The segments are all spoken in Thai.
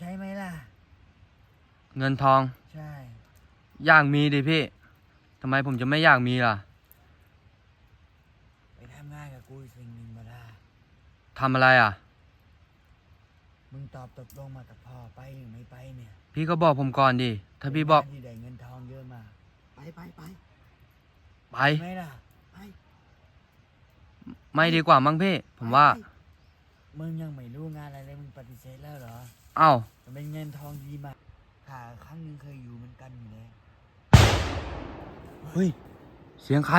ใช่ไหมล่ะ เงินทอง ใช่ อยากมีดิพี่ทำไมผมจะไม่อยากมีล่ะไปทำงานกับกูอีกสิ่งหนึ่งมาได้ทำอะไรอะ มึงตอบตกลงมากับพ่อไปหรือไม่ไปเนี่ยพี่ก็บอกผมก่อนดิถ้าพี่บอกเป็นงนที่ได้เงินทองเยอะมากไปไปไปไป ไหมล่ะ ไปไม่ดีกว่ามั้งพี่ ผมว่าไปมึงยังไม่รู้งานอะไรเลยมึงปฏิเสธแล้วเหรอ เอ้ามันเป็นเงินทองดีมากข้าครั้งหนึงเคยอยู่เหมือนกันอยู่แล้วเฮ้ย เสียงใคร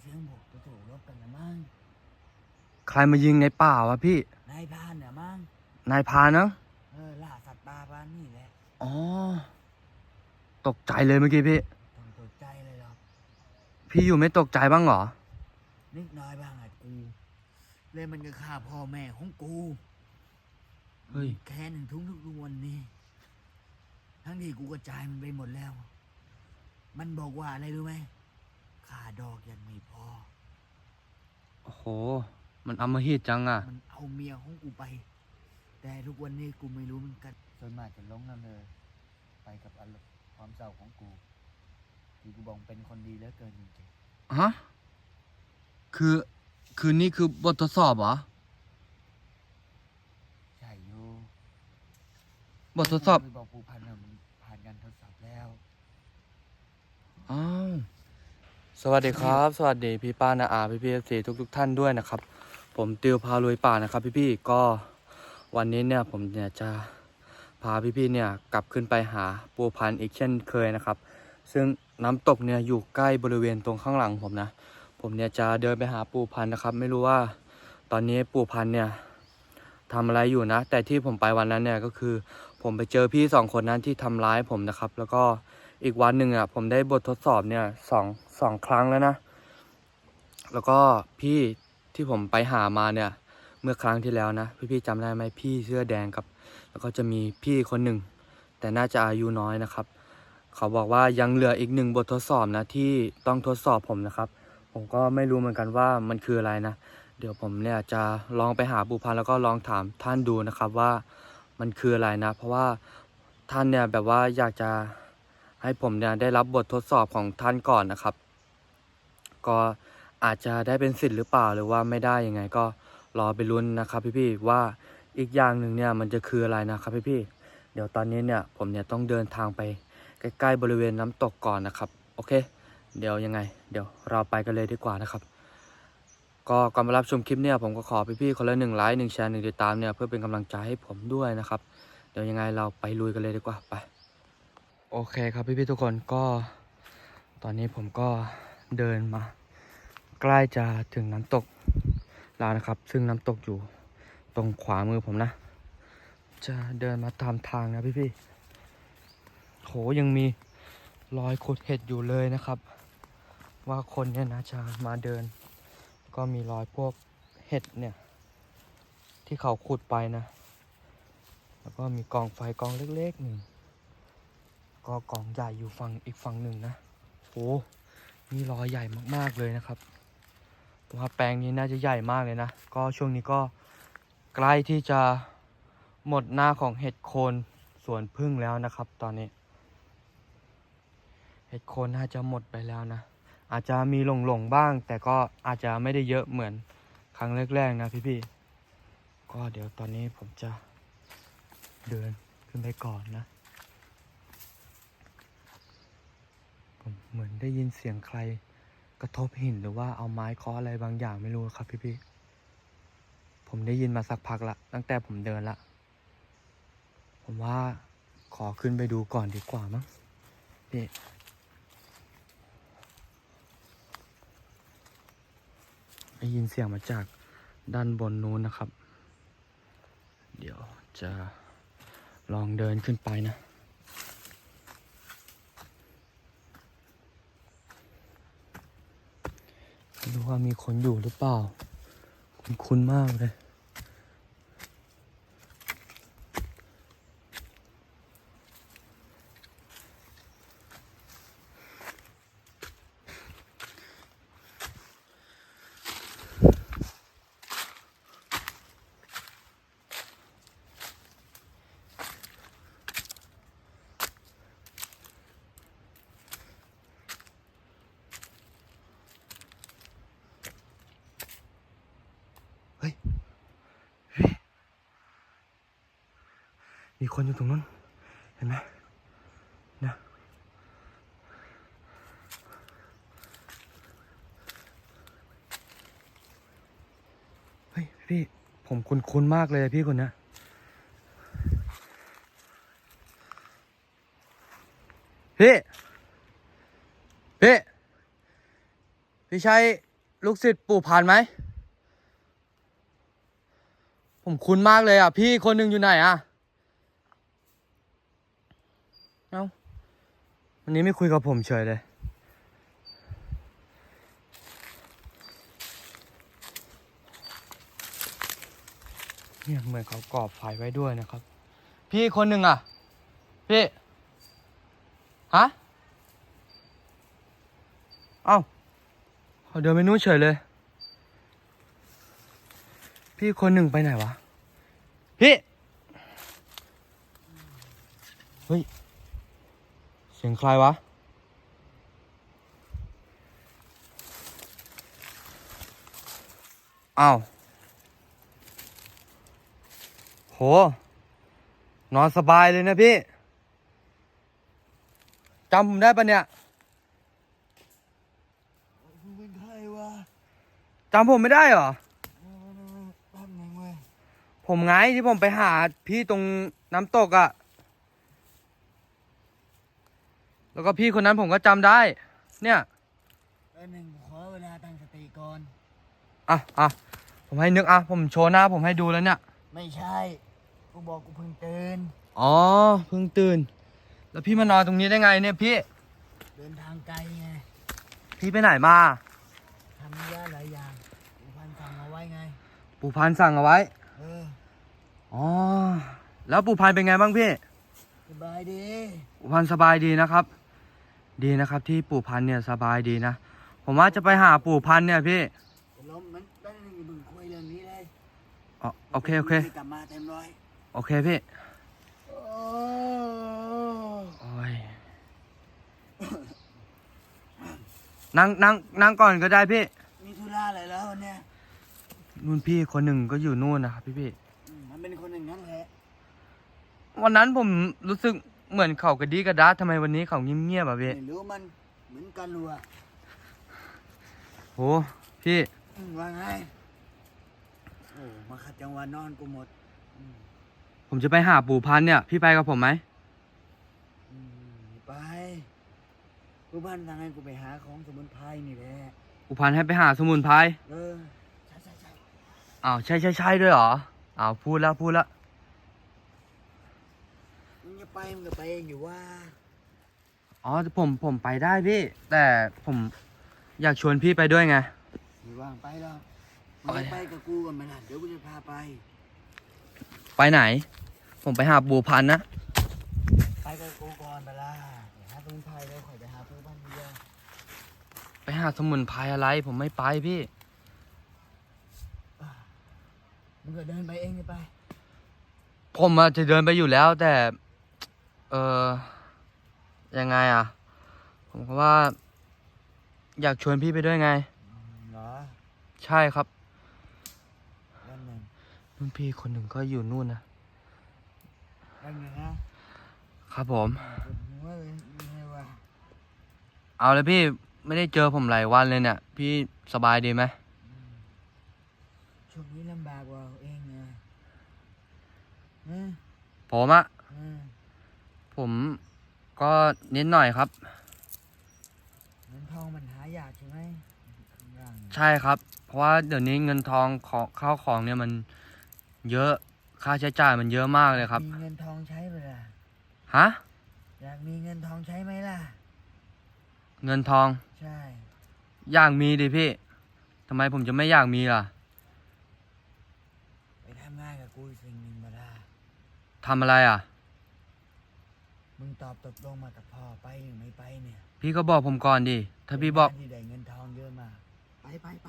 เสียงบอกตัวถูกลบกันละมั้งใครมายิงในป่าวะพี่ นายพรานเนี่ยมั้งนายพานะเออล่าสัตว์ป่าบ้านนี่แหละอ๋อ ตกใจเลยเมื่อกี้พี่ ต้องตกใจเลยหรอกพี่อยู่ไม่ตกใจบ้างเหรอ นิดน้อยบ้างอะกูเลยมันก็ฆ่าพ่อแม่ของกู เฮ้ยแค่หนึ่งทุกทุกวันนี้ทั้งที่กูก็จ่ายมันไปหมดแล้ว มันบอกว่าอะไรรู้ไหมค่าดอกยังไม่พอ โอ้โห มันอำมหิตจังอะ มันเอาเมียของกูไป แต่ทุกวันนี้กูไม่รู้เหมือนกันส่วนมากจะหลงนั่นเลยไปกับอารมณ์ความเศร้าของกูที่กูบอกเป็นคนดีเหลือเกินจริงฮะ คือ คือนี่คือบททดสอบเหรอ ๆใช่อยู่ บททดสอบกูบอกผูพันอะมันผ่านการทดสอบแล้ว อ้าวสวัสดีครับ สวัสดีพี่ป้านาอาพี่พี่สีทุกทุกๆท่านด้วยนะครับ ผมติวพาลุยป่านะครับ พี่พี่ๆก็วันนี้เนี่ยผมเนี่ยจะพาพี่พี่ๆเนี่ยกลับขึ้นไปหาปูพันธุ์อีกเช่นเคยนะครับ ซึ่งน้ำตกเนี่ยอยู่ใกล้บริเวณตรงข้างหลังผมนะ ผมเนี่ยจะเดินไปหาปูพันธุ์นะครับ ไม่รู้ว่าตอนนี้ปูพันธุ์เนี่ยทำอะไรอยู่นะ แต่ที่ผมไปวันนั้นเนี่ยก็คือ ผมไปเจอพี่สองคนนั้นที่ทำร้ายผมนะครับ แล้วก็อีกวันหนึ่งอะ ผมได้บททดสอบเนี่ยสองสองครั้งแล้วนะ แล้วก็พี่ที่ผมไปหามาเนี่ย เมื่อครั้งที่แล้วนะ พี่ๆจำได้ไหมพี่เสื้อแดงครับ แล้วก็จะมีพี่คนหนึ่ง แต่น่าจะอายุน้อยนะครับ เขาบอกว่ายังเหลืออีกหนึ่งบททดสอบนะที่ต้องทดสอบผมนะครับ ผมก็ไม่รู้เหมือนกันว่ามันคืออะไรนะ เดี๋ยวผมเนี่ยจะลองไปหาปูพันแล้วก็ลองถามท่านดูนะครับว่า มันคืออะไรนะ เพราะว่าท่านเนี่ยแบบว่าอยากจะให้ผมเนี่ยได้รับบททดสอบของท่านก่อนนะครับ ก็อาจจะได้เป็นสิทธิ์หรือเปล่าหรือว่าไม่ได้ยังไงก็รอไปลุ้นนะครับ พี่ๆว่าอีกอย่างหนึ่งเนี่ยมันจะคืออะไรนะครับพี่ๆเดี๋ยวตอนนี้เนี่ยผมเนี่ยต้องเดินทางไปใกล้ๆบริเวณน้ำตกก่อนนะครับ โอเค เดี๋ยวยังไง เดี๋ยวเราไปกันเลยดีกว่านะครับ ก็ก่อนมารับชมคลิปเนี่ยผมก็ขอพี่ๆคนละหนึ่งไลค์หนึ่งแชร์หนึ่งติดตามเนี่ยเพื่อเป็นกำลังใจให้ผมด้วยนะครับ เดี๋ยวยังไงเราไปลุยกันเลยดีกว่าไปโอเคครับพี่ๆทุกคนก็ ตอนนี้ผมก็เดินมา ใกล้จะถึงน้ำตกแล้วนะครับ ซึ่งน้ำตกอยู่ตรงขวามือผมนะ จะเดินมาตามทางนะพี่ๆโหยังมีรอยขุดเห็ดอยู่เลยนะครับ ว่าคนเนี่ยนะจะมาเดิน ก็มีรอยพวกเห็ดเนี่ย ที่เขาขุดไปนะ แล้วก็มีกองไฟกองเล็กๆหนึ่งก็กองใหญ่อยู่ฝั่งอีกฝั่งหนึ่งนะโอ้มีรอยใหญ่มากๆเลยนะครับว่าแปลงนี้น่าจะใหญ่มากเลยนะ ก็ช่วงนี้ก็ใกล้ที่จะหมดหน้าของเห็ดโคนสวนพึ่งแล้วนะครับ ตอนนี้ เห็ดโคนน่าจะหมดไปแล้วนะ อาจจะมีหลงหลงๆบ้าง แต่ก็อาจจะไม่ได้เยอะเหมือนครั้งแรกๆนะพี่ๆก็เดี๋ยวตอนนี้ผมจะเดินขึ้นไปก่อนนะผมเหมือนได้ยินเสียงใครกระทบหินหรือว่าเอาไม้เคาะอะไรบางอย่างไม่รู้ครับพี่ๆผมได้ยินมาสักพักละตั้งแต่ผมเดินละผมว่าขอขึ้นไปดูก่อนดีกว่ามั้งพี่ ได้ยินเสียงมาจากด้านบนนู้นนะครับ เดี๋ยวจะลองเดินขึ้นไปนะ ดูว่ามีคนอยู่หรือเปล่า คุ้นๆมากเลย มีคนอยู่ตรงนั้น เห็นไหมนะเฮ้ย พี่ผมคุ้นๆมากเลยพี่คนนี้พี่พี่พี่ใช่ลูกศิษย์ปู่พานไหม ผมคุ้นมากเลยอะ พี่คนหนึ่งอยู่ไหนอะ เอ้าวันนี้ไม่คุยกับผมเฉยเลย เนี่ยเหมือนเขาก่อไฟไว้ด้วยนะครับ พี่คนหนึ่งอะ พี่ ฮะ เอ้าเขาเดินไปนู้นเฉยเลย พี่คนหนึ่งไปไหนวะ พี่ เฮ้ย เสียงใครวะอ้าว โห นอนสบายเลยนะพี่จำผมได้ปะเนี่ยมึงเป็นใครวะจำผมไม่ได้เหรอเออแป๊บนึงเว้ยผมไงที่ผมไปหาพี่ตรงน้ำตกอะ่ะ แล้วก็พี่คนนั้นผมก็จำได้ เนี่ย แป๊บนึงขอเวลาตั้งสติก่อน อะอะผมให้นึกอะ ผมโชว์หน้าผมให้ดูแล้วเนี่ย ไม่ใช่ กูบอกกูเพิ่งตื่น อ๋อเพิ่งตื่น แล้วพี่มานอนตรงนี้ได้ไงเนี่ยพี่ เดินทางไกลไงพี่ไปไหนมาทำเยอะหลายอย่างกูพันสั่งเอาไว้ไง ปู่พันธุ์สั่งเอาไว้ เออ อ๋อ แล้วปู่พันธุ์เป็นไงบ้างพี่ สบายดีปู่พันธุ์สบายดีนะครับ ดีนะครับที่ปู่พันธุ์เนี่ยสบายดีนะ ผมว่าจะไปหาปู่พันธุ์เนี่ยพี่ล้มมันแป๊บนึงอย่าเพิ่งคุยเรื่องนี้เลย อ๋อโอเค โอเค กลับมาเต็มร้อยโอเคพี่โอ้โอ้ยนั่งนั่งนั่งก่อนก็ได้พี่มีธุระอะไรแล้ววันเนี้ยนู่นพี่คนหนึ่งก็อยู่นู่นนะครับพี่พี่อืมมันเป็นคนหนึ่างนั้นแหละวันนั้นผมรู้สึกเหมือนเขากระดีกระดาทำไมวันนี้เขาเงียบๆอะพี่ไม่รู้มันเหมือนกันรัวโหพี่อืมว่าไง โอ้มาขัดจังหวะนอนกูหมดอืมผมจะไปหาปู่พันธุ์เนี่ย พี่ไปกับผมไหม อืมไปกูบ้านทางให้กูไปหาของสมุนไพรนี่แหละปู่พันธุ์ให้ไปหาสมุนไพรเออใช่ใช่ใช่อ้าวใช่ใช่ใช่ด้วยเหรออ้าวพูดแล้วพูดแล้วมึงจะไปมึงก็ไปเองอยู่ว่าอ๋อผมผมไปได้พี่ แต่ผมอยากชวนพี่ไปด้วยไง ไม่ว่างไปหรอก มึงโอ้ยจะไปกับกูกันไหมล่ะเดี๋ยวกูจะพาไป ไปไหน ผมไปหาปู่พันธุ์นะ ไปกับกูก่อนไปละเดี๋ยวหาสมุนไพรแล้วข่อยไปหาปูบ้านเดียวไปหาสมุนไพรอะไร ผมไม่ไปพี่ มึงก็เดินไปเองเลยไปผมอะจะเดินไปอยู่แล้ว แต่ เออยังไงอะผมก็ว่า อยากชวนพี่ไปด้วยไง เหรอ ใช่ครับวันหนึ่ง รุ่นพี่คนหนึ่งก็อยู่นู่นนะวันหนึ่งนะครับผมปวดหัวเลยยังไงวะเอาเลยพี่ไม่ได้เจอผมหลายวันเลยเนี่ย พี่สบายดีไหมอืมช่วงนี้ลำบากกว่าเอาเองไงอืมผมอะอืมผมก็นิดหน่อยครับเงินทองมันหายากใช่ไหมข้างล่างใช่ครับ เพราะว่าเดี๋ยวนี้เงินทองของข้าวของเนี่ยมัน เยอะค่าใช้จ่ายมันเยอะมากเลยครับ มีเงินทองใช้ไหมล่ะฮะอยากมีเงินทองใช้ไหมล่ะ เงินทอง ใช่ อยากมีดิพี่ทำไมผมจะไม่อยากมีล่ะไปทำงานกับกูอีกสิ่งหนึ่งมาล่ะทำอะไรอะ มึงตอบตกลงมากับพ่อไปหรือไม่ไปเนี่ยพี่ก็บอกผมก่อนดิถ้าพี่บอกเป็นงนที่ได้เงินทองเยอะมากไปไปไป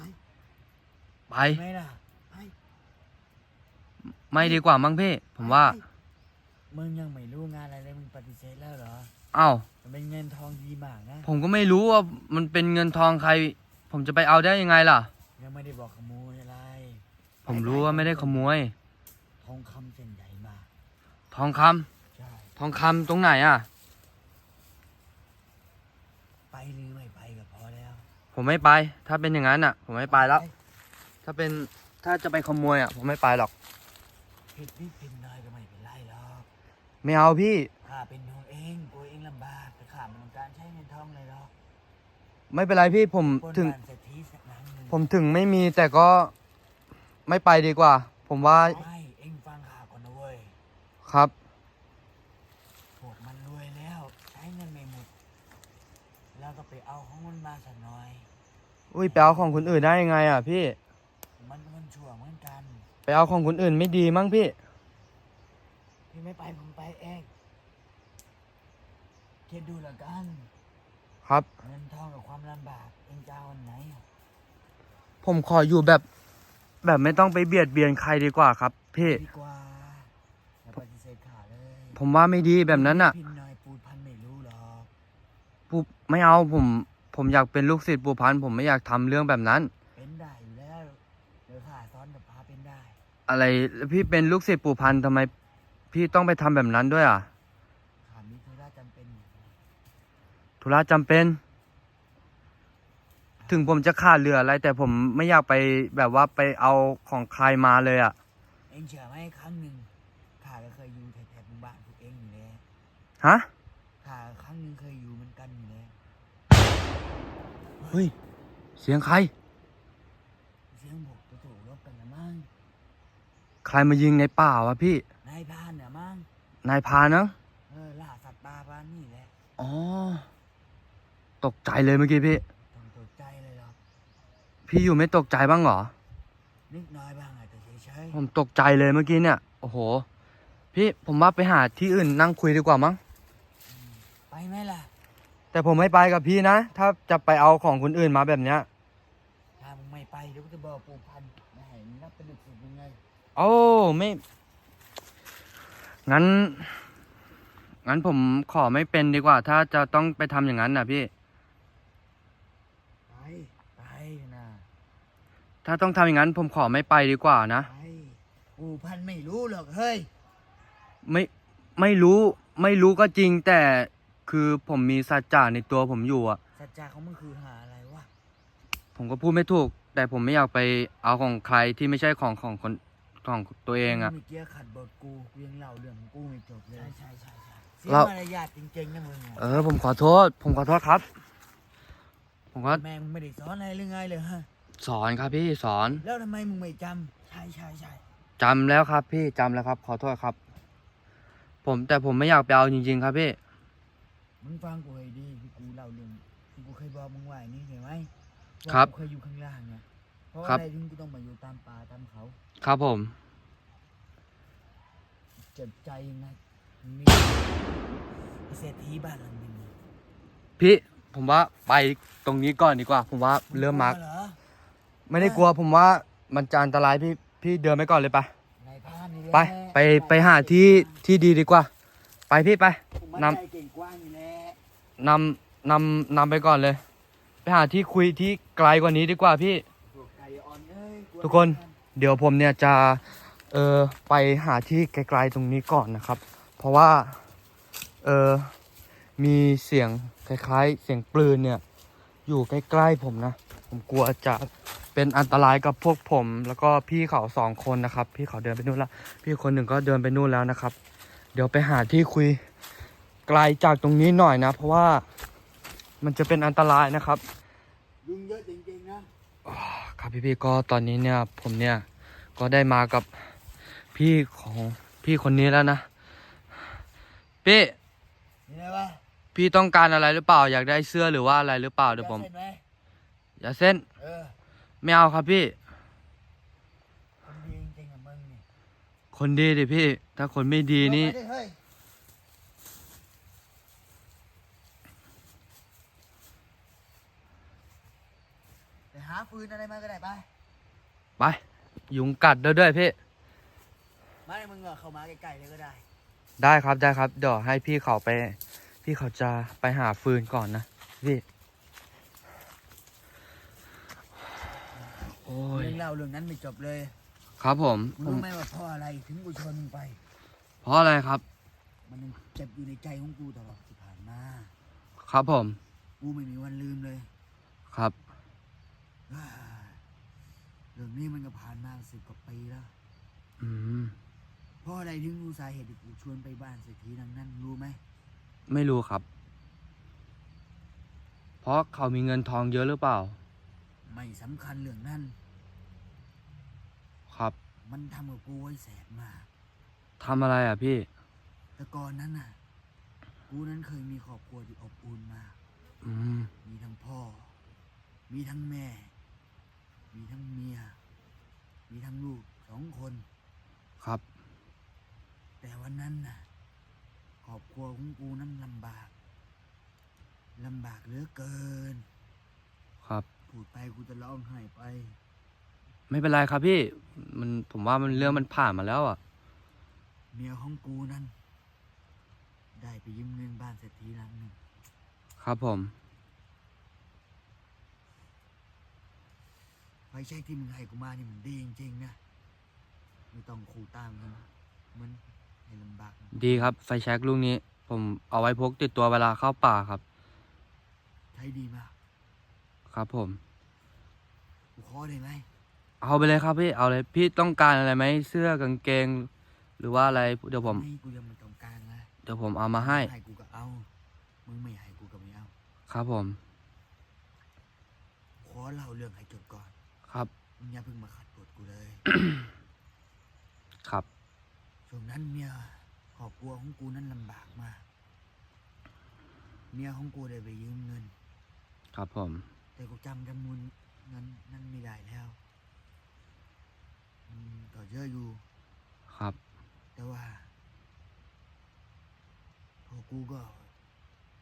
ไปไหมล่ะ ไปไม่ดีกว่ามั้งพี่ผมว่าไปมึงยังไม่รู้งานอะไรเลยมึงปฏิเสธแล้วเหรอเอ้ามันเป็นเงินทองดีมากนะผมก็ไม่รู้ว่ามันเป็นเงินทองใคร ผมจะไปเอาได้ยังไงล่ะ ยังไม่ได้บอกขโมยอะไรผมรู้ว่าไม่ได้ขโมย ทองคำเส้นใหญ่มากททองคำใช่ทองคำตรงไหนอะ ไปหรือไม่ไปก็พอแล้วผมไม่ไป ถ้าเป็นอย่างนั้นอะ ผมไม่ไปแล้ว ถ้าเป็นถ้าจะไปขโมยอะ ผมไม่ไปหรอก ผิดนิดผิดหน่อยก็ไม่เป็นไรหรอกไม่เอาพี่ ข้าเป็นห่วงเองกลัวเองลำบากแต่ข้าไม่ต้องการใช้เงินทองเลยหรอกไม่เป็นไรพี่ผมปล้นถึง บ้านเศรษฐีสักหลังหนึ่งผมถึงไม่มีแต่ก็ไม่ไปดีกว่า ผมว่าไม่เองฟังข้าก่อนนะเว้ย ครับ พวกมันรวยแล้ว ใช้เงินไม่หมด แล้วก็ไปเอาของมันมาสักหน่อย อุ้ยไปเอาของคนอื่นได้ยังไงอะพี่ มันมันชั่วเหมือนกัน ไปเอาของคนอื่นไม่ดีมั้งพี่ พี่ไม่ไปผมไปเองคิดดูและกัน ครับ เงินทองกับความลำบากเองจะเอาอันไหนอะผมขออยู่แบบ แบบไม่ต้องไปเบียดเบียนใครดีกว่าครับ พี่ ดีกว่าอย่าปฏิเสธขาเลยผมว่าไม่ดีแบบนั้นอะ พินหน่อยปูดพันไม่รู้หรอก ปูไม่เอาผม ผมอยากเป็นลูกศิษย์ปูพันธุ์ผมไม่อยากทำเรื่องแบบนั้น อะไรแล้วพี่เป็นลูกศิษย์ปูพันธุ์ทำไม พี่ต้องไปทำแบบนั้นด้วยอะข้ามีธุระจำเป็นอยู่ธุระจำเป็น ถึงผมจะขาดเหลืออะไร แต่ผมไม่อยากไปแบบว่าไปเอาของใครมาเลยอะ เองเชื่อไหมครั้งหนึ่งข้าก็เคยอยู่แถวๆหมู่บ้านพวกเองอยู่แล้วฮะ ข้าครั้งหนึ่งเคยอยู่เหมือนกันอยู่แล้วเฮ้ย เสียงใคร เสียงบอกจะถูกลบกันละมั้ง ใครมายิงในป่าวะพี่ นายพรานเนี่ยมั้งนายพานะเออล่าสัตว์ป่าบ้านนี่แหละอ๋อ ตกใจเลยเมื่อกี้พี่ ต้องตกใจเลยหรอกพี่อยู่ไม่ตกใจบ้างเหรอ นิดน้อยบ้างอาจจะเฉยผมตกใจเลยเมื่อกี้เนี่ย โอ้โห พี่ผมว่าไปหาที่อื่นนั่งคุยดีกว่ามั้งๆอืมไปไหมล่ะ แต่ผมไม่ไปกับพี่นะ ถ้าจะไปเอาของคนอื่นมาแบบเนี้ย ถ้ามึงไม่ไปเดี๋ยวกูจะบอกปู่พันธุ์ไม่ให้มึงนับเป็นลูกศิษย์มึงไง โอ้ไม่ งั้น งั้นผมขอไม่เป็นดีกว่า ถ้าจะต้องไปทำอย่างนั้นนะพี่ ไปไปนะถ้าต้องทำอย่างนั้น ผมขอไม่ไปดีกว่านะ ไปปู่พันธุ์ไม่รู้หรอกเฮ้ยไม่ ไม่รู้ ไม่รู้ก็จริง แต่คือผมมีสัจจะในตัวผมอยู่อะสัจจะของมึงคือหาอะไรวะผมก็พูดไม่ถูก แต่ผมไม่อยากไปเอาของใครที่ไม่ใช่ของของคน ของตัวเองอะ เมื่อกี้ขัดบทกูกูยังเล่าเรื่องของกูไม่จบเลย ใช่ใช่ใช่เสียเรา มารยาทจริงๆนะมึงอะเออ ผมขอโทษ ผมขอโทษครับ ผมก็แม่มึงไม่ได้สอนอะไรหรือไงเลยฮะ สอนครับพี่สอนแล้วทำไมมึงไม่จำใช่ใช่ใช่จำแล้วครับ พี่จำแล้วครับ ขอโทษครับ ผมแต่ผมไม่อยากไปเอาจริง ๆ ครับพี่ มึงฟังกูให้ดีที่กูเล่าเรื่องที่กูเคยบอกมึงไว้นี่เห็นไหมว่าครับกูเคยอยู่ข้างล่างเนี่ยเพราะครับ อะไรถึงกูต้องมาอยู่ตามป่าตามเขา ครับผม เจ็บใจนะมีเศรษฐีบ้านหลังหนึงอะพี่ผมว่าไปตรงนี้ก่อนดีกว่า ผมว่าเริ่มมาร์กกลัวเหรอไม่ได้กลัวผมว่ามันจะอันตรายพี่พี่เดินไปก่อนเลยไปนายพรานนี่แหละไปไปไปหาที่ที่ดีดีกว่า ไปพี่ไปผมมั่นำนใจเก่งกว่านี่แหละนำนำนำไปก่อนเลย ไปหาที่คุยที่ไกลกว่านี้ดีกว่าพี่ พวกไก่อ่อนเอ้ยลัวทุกคน เดี๋ยวผมเนี่ยจะเออไปหาที่ไกลๆตรงนี้ก่อนนะครับ เพราะว่าเออมีเสียงคล้ายๆ เสียงปืนเนี่ยอยู่ใกล้ๆผมนะ ผมกลัวจะเป็นอันตรายกับพวกผม แล้วก็พี่เขาสองคนนะครับ พี่เขาเดินไปนู่นแล้ว พี่คนหนึ่งก็เดินไปนู่นแล้วนะครับ เดี๋ยวไปหาที่คุยไกลจากตรงนี้หน่อยนะ เพราะว่ามันจะเป็นอันตรายนะครับ ยุงเยอะจริงๆนะ ครับพี่พี่ๆก็ตอนนี้เนี่ยผมเนี่ยก็ได้มากับพี่ของพี่คนนี้แล้วนะพี่นี่นะวะพี่ต้องการอะไรหรือเปล่าอยากได้เสื้อหรือว่าอะไรหรือเปล่าเดี๋ยวผมจะส้นไหอย่าเส้นเออไม่เอาครับพี่ คนดีจริงๆอะมึงนี่คนดีดิพี่ ถ้าคนไม่ดีนี่ เอาไปดิเฮ้ย หาฟืนอะไรมาก็ได้ไปไป ยุงกัดด้วยด้วยพี่ไม่มึงอะเข้ามาใกล้ๆเลยก็ได้ ได้ครับได้ครับ เดี๋ยวให้พี่เขาไป พี่เขาจะไปหาฟืนก่อนนะพี่โอ้ยเรื่องเล่าเรื่องนั้นไม่จบเลยครับผมมึงผมรู้ไหมว่าเพราะอะไรถึงกูชวนมึงไปผเพราะอะไรครับ มันยังเจ็บอยู่ในใจของกูตลอดที่ผ่านมา ครับผม กูไม่มีวันลืมเลย ครับอ่า เรื่องนี้มันก็ผ่านมาสิบกว่าปีแล้วอืมเพราะอะไรถึงรู้สาเหตุที่กูชวนไปบ้านเศรษฐีนังนั้นรู้ไหมไม่รู้ครับ เพราะเขามีเงินทองเยอะหรือเปล่า ไม่สำคัญเรื่องนั้น ครับมันทำกับกูไว้แสบมาก ทำอะไรอะพี่ แต่ก่อนนั้นน่ะ กูนั้นเคยมีครอบครัวที่อบอุ่นมาก อืม มีทั้งพ่อ มีทั้งแม่ มีทั้งเมีย มีทั้งลูกสองคน ครับ แต่วันนั้นน่ะครอบครัวของกูนั้นลำบากลำบากเหลือเกิน ครับ พูดไปกูจะร้องไห้ไป ไม่เป็นไรครับพี่ มันผมว่ามันเรื่องมันผ่านมาแล้วอะ เมียของกูนั้น ได้ไปยืมเงินบ้านเศรษฐีหลังหนึ่งครับผม ไฟแช็กที่มึงให้กูมานี่มันดีจริงๆนะ ไม่ต้องขู่ตามกันเหมันให้ลำบากดีครับไฟแช็กลูกนี้ ผมเอาไว้พกติดตัวเวลาเข้าป่าครับ ใช้ดีมากครับผม กูขอได้ไหมเอาไปเลยครับพี่เอาเลยพี่ต้องการอะไรไหมเสื้อกางเกง หรือว่าอะไรเดี๋ยวผมไม่กูยังไม่ต้องการเลยเดี๋ยวผมเอามาให้ ให้กูก็เอา มึงไม่ให้กูก็ไม่เอา ครับผม ขอเล่าเรื่องให้จบก่อนครับ มึงอย่าเพิ่งมาขัดบทกูเลย ครับ ช่วงนั้นเมียครอบครัวของกูนั้นลำบากมาก เมียของกูได้ไปยืมเงิน ครับผม แต่กูจำจำนวนเงินนั้นไม่ได้แล้วมันก็เยอะอยู่ ครับ แต่ว่าพอกูก็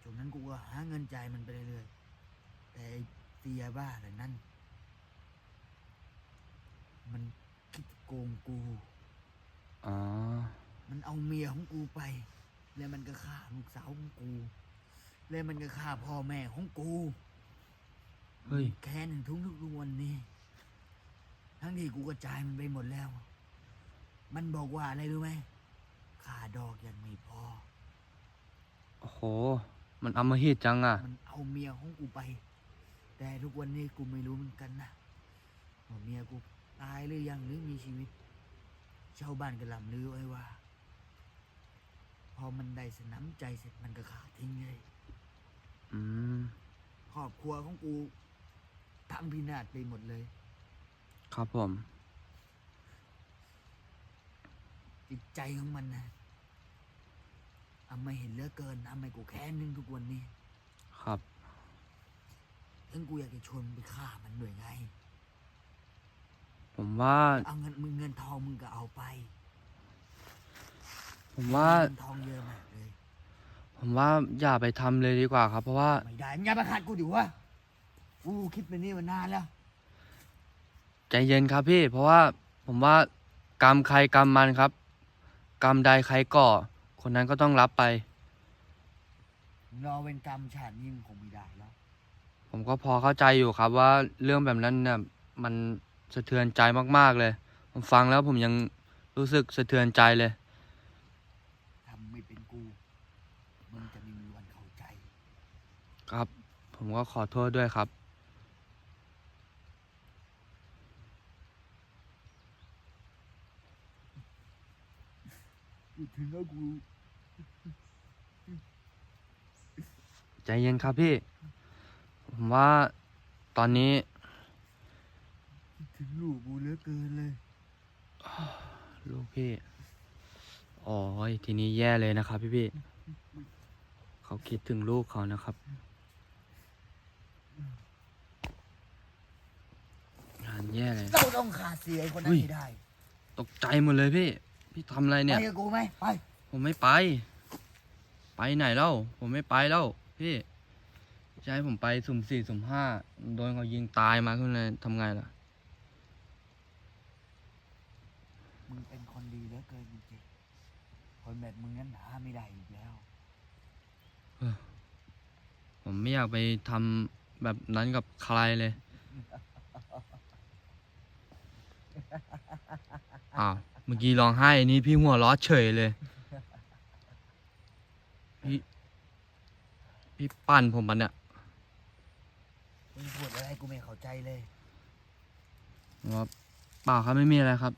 ช่วงนั้นกูก็หาเงินจ่ายมันไปเรื่อยๆแต่ไอ้เตียบ้าเหล่านั้น มันคิดโกงกู อ๋อ มันเอาเมียของกูไป แล้วมันก็ฆ่าลูกสาวของกู แล้วมันก็ฆ่าพ่อแม่ของกูเฮ้ย แค้นถึงทุกทุกๆวันนี้ ทั้งที่กูก็จ่ายมันไปหมดแล้ว มันบอกว่าอะไรรู้ไหมค่าดอกยังไม่พอ โอ้โห มันอำมหิตจังอะ มันเอาเมียของกูไป แต่ทุกวันนี้กูไม่รู้เหมือนกันนะว่าเมียกู ตายหรือยังหรือมีชีวิต ชาวบ้านก็ลำลือไว้ว่า พอมันได้สนามใจเสร็จมันก็ขาทิ้งเลยอืมครอบครัวของกูทั้งพินาศไปหมดเลย ครับผม จิตใจของมันนะทำไมเห็นเหลือเกินทำไมกูแค้นนึงทุกวันนี้ ครับ ถึงกูอยากจะชวนมึงไปฆ่ามันด้วยไง ผมว่า เอาเงินมึงเงินทองมึงก็เอาไปผมว่า เงินทองเยอะมากเลย ผมว่าอย่าไปทำเลยดีกว่าครับ เพราะว่า ไม่ได้มึงอย่ามาขัดกูดิวะกูคิดไปนี่มานานแล้ว ใจเย็นครับพี่ เพราะว่าผมว่ากรรมใครกรรมมันครับ กรรมใดใครก่อ คนนั้นก็ต้องรับไป รอเวรกรรมชาตินี้มันคงไม่ได้แล้ว ผมก็พอเข้าใจอยู่ครับว่าเรื่องแบบนั้นเนี่ยมัน สะเทือนใจมากๆเลย ผมฟังแล้วผมยังรู้สึกสะเทือนใจเลย ทำไม่เป็นกูมึงจะไม่มีวันเข้าใจ ครับ ผมก็ขอโทษด้วยครับ กูถึงแล้วกูใจเย็นครับพี่ ผมว่าตอนนี้คิด ถึงลูกกูเหลือเกินเลย ลูกพี่โอ้ยทีนี้แย่เลยนะครับ พี่พี่ๆเขาคิดถึงลูกเขานะครับ งานแย่เลย เราต้องขาดเสียไอ้คนนั้นอุ้ยให้ได้ ตกใจหมดเลยพี่ พี่ทำอะไรเนี่ย ไปกับกูไหมไป ผมไม่ไป ไปไหนเล่า ผมไม่ไปแล้วพี่จะให้ผมไปสุ่มสี่สุ่มห้าโดนเขายิงตายมาขึ้นเลยทำไงล่ะ มึงเป็นคนดีเหลือเกินจริงคนแบบมึงนั้นหาไม่ได้อีกแล้ว ผมไม่อยากไปทำแบบนั้นกับใครเลย อ้าว เมื่อกี้ร้องไห้นี่พี่หัวล้อเฉยเลย พี่ พี่ปั่นผมมันเนี่ยมึงพูดอะไรกูไม่เข้าใจเลยว่าเปล่าครับไม่มีอะไรครับ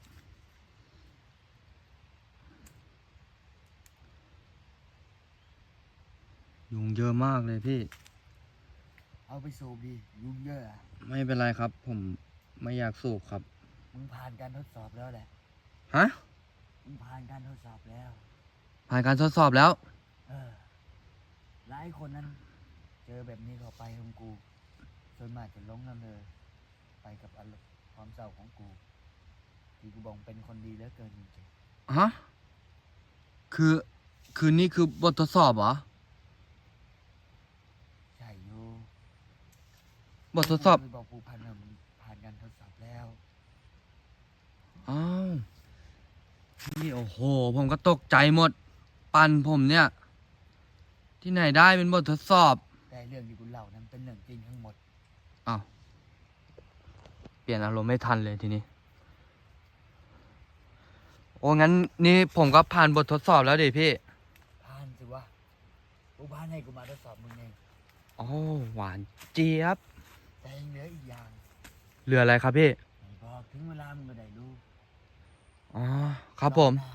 ยุงเยอะมากเลยพี่ เอาไปสูบดิยุ่งเยอะอะไม่เป็นไรครับ ผมไม่อยากสูบครับ มึงผ่านการทดสอบแล้วแหละ ฮะ มึงผ่านการทดสอบแล้ว ผ่านการทดสอบแล้ว เออหลายคนนั้น เจอแบบนี้เข้าไปของกูส่วนมากจะหลงนั่นเลย ไปกับอารมณ์ความเศร้าของกู ที่กูบอกเป็นคนดีเหลือเกินจริงฮะ คือ คือนี่คือบททดสอบเหรอ ๆใช่อยู่ บททดสอบกูบอกกูผ่านมามึงผ่านการทดสอบแล้ว อ้าวนี่โอ้โห ผมก็ตกใจหมด ปั่นผมเนี่ย ที่ไหนได้เป็นบททดสอบ แต่เรื่องที่กูเล่านั้นเป็นเรื่องจริงทั้งหมด อ้าว เปลี่ยนอารมณ์ไม่ทันเลยทีนี้ โอ้งั้นนี่ผมก็ผ่านบททดสอบแล้วดิพี่ ผ่านสิวะกูผ่านให้กูมาทดสอบมึงเอง โอ้หวานเจี๊ยบแต่ ยังเหลืออีกอย่างเหลืออะไรครับพี่ไม่บอกถึงเวลามึงก็ได้รู้อ๋อครับผมอบหน้า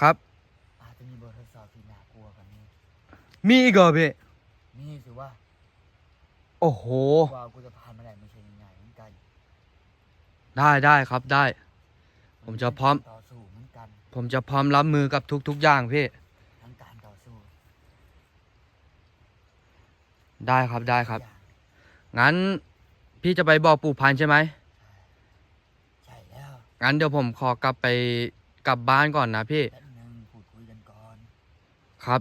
ครับอาจจะมีบททดสอบที่น่ากลัวกว่านี้ มีอีกเหรอพี่นี่สิว่าโอ้โหว่ากูจะผ่านมาได้ไม่ใช่ง่ายๆเหมือนกันได้ได้ครับได้ ผมจะพร้อม ต่อสู้เหมือนกัน ผมจะพร้อมรับมือกับทุกๆอย่างพี่ ทั้งการต่อสู้ ได้ครับได้ครับอย่างงั้นพี่จะไปบอกปู่พันธุ์ใช่ไหมใช่แล้วงั้นเดี๋ยวผมขอกลับไปกลับบ้านก่อนนะพี่ แป๊บนึงพูดคุยกันก่อนครับ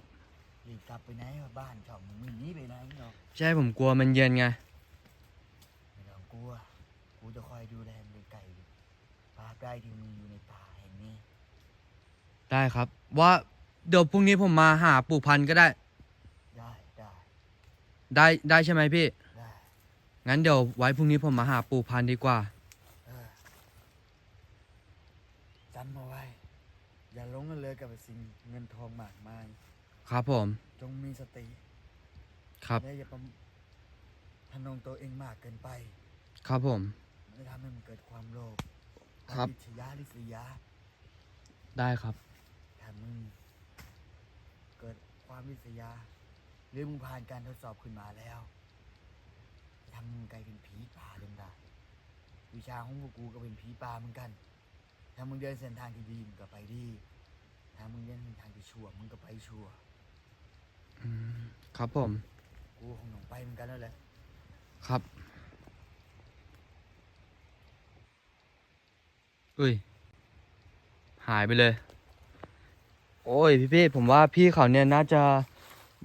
รีบกลับไปไหนวะบ้านช่องมึงไม่หนีไปไหนหรอกใช่ผมกลัวมันเย็นไง ไม่ต้องกลัวกูจะคอยดูแลมึงไกลๆปาได้ที่มึงอยู่ในป่าแห่งนี้ได้ครับ ว่าเดี๋ยวพรุ่งนี้ผมมาหาปู่พันธุ์ก็ได้ได้ได้ ได้ได้ใช่ไหมพี่ ได้งั้นเดี๋ยวไว้พรุ่งนี้ผมมาหาปู่พันธุ์ดีกว่า เออจำเอาไว้ อย่าหลงกันเลยกับสิ่งเงินทองมากมาย ครับผม จงมีสติครับ และอย่าประทะนงตัวเองมากเกินไป ครับผม มันจะทำให้มันเกิดความโลภครับวามอิจฉาริษยาได้ครับ ถ้ามึงเกิดความริษยา หรือมึงผ่านการทดสอบขึ้นมาแล้วทำมึงกลายเป็นผีป่าจนได้วิชาของพวกกูก็เป็นผีป่าเหมือนกัน ถ้ามึงเดินเส้นทางที่ดีมึงก็ไปดี ถ้ามึงเดินเส้นทางที่ชั่วมึงก็ไปชั่ว อืมครับผม กูคงต้องไปเหมือนกันแล้วแหละ ครับ อุ้ย หายไปเลย โอ้ยพี่พี่ๆผมว่าพี่เขาเนี่ยน่าจะ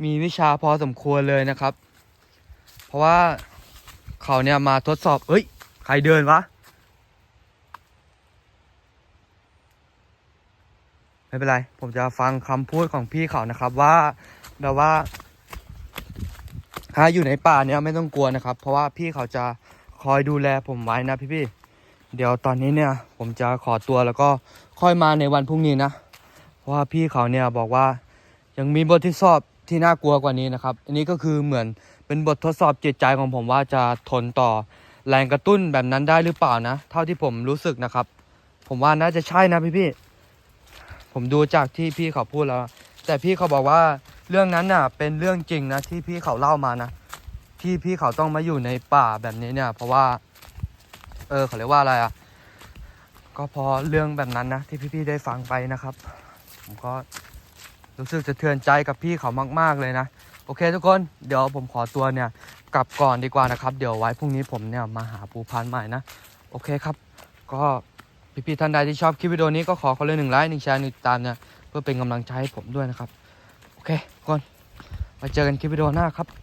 มีวิชาพอสมควรเลยนะครับ เพราะว่าเขาเนี่ยมาทดสอบเอ้ย ใครเดินวะ ไม่เป็นไร ผมจะฟังคำพูดของพี่เขานะครับว่าแบบว่า ถ้าอยู่ในป่าเนี่ยไม่ต้องกลัวนะครับ เพราะว่าพี่เขาจะคอยดูแลผมไว้นะพี่พี่เดี๋ยวตอนนี้เนี่ย ผมจะขอตัวแล้วก็ค่อยมาในวันพรุ่งนี้นะ เพราะว่าพี่เขาเนี่ยบอกว่ายังมีบททดสอบ ที่น่ากลัวกว่านี้นะครับ อันนี้ก็คือเหมือนเป็นบททดสอบจิตใจของผมว่าจะทนต่อแรงกระตุ้นแบบนั้นได้หรือเปล่านะ เท่าที่ผมรู้สึกนะครับ ผมว่าน่าจะใช่นะพี่พี่ๆผมดูจากที่พี่เขาพูดแล้ว แต่พี่เขาบอกว่าเรื่องนั้นน่ะ เป็นเรื่องจริงนะที่พี่เขาเล่ามานะ ที่พี่เขาต้องมาอยู่ในป่าแบบนี้เนี่ย เพราะว่า เออเขาเรียกว่าอะไรอะก็พอเรื่องแบบนั้นนะที่พี่ๆได้ฟังไปนะครับ ผมก็ รู้สึกจะเทือนใจกับพี่เขามาก ๆเลยนะ โอเคทุกคนเดี๋ยวผมขอตัวเนี่ยกลับก่อนดีกว่านะครับ เดี๋ยวไว้พรุ่งนี้ผมเนี่ยมาหาปูพันธุ์ใหม่นะ โอเคครับ ก็พี่ๆท่านใดที่ชอบคลิปวิดีโอนี้ก็ขอคนละหนึ่งไลค์หนึ่งแชร์หนึ่งติดตามเนี่ยเพื่อเป็นกำลังใจให้ผมด้วยนะครับ โอเคทุกคนมาเจอกันคลิปวิดีโอหน้าครับ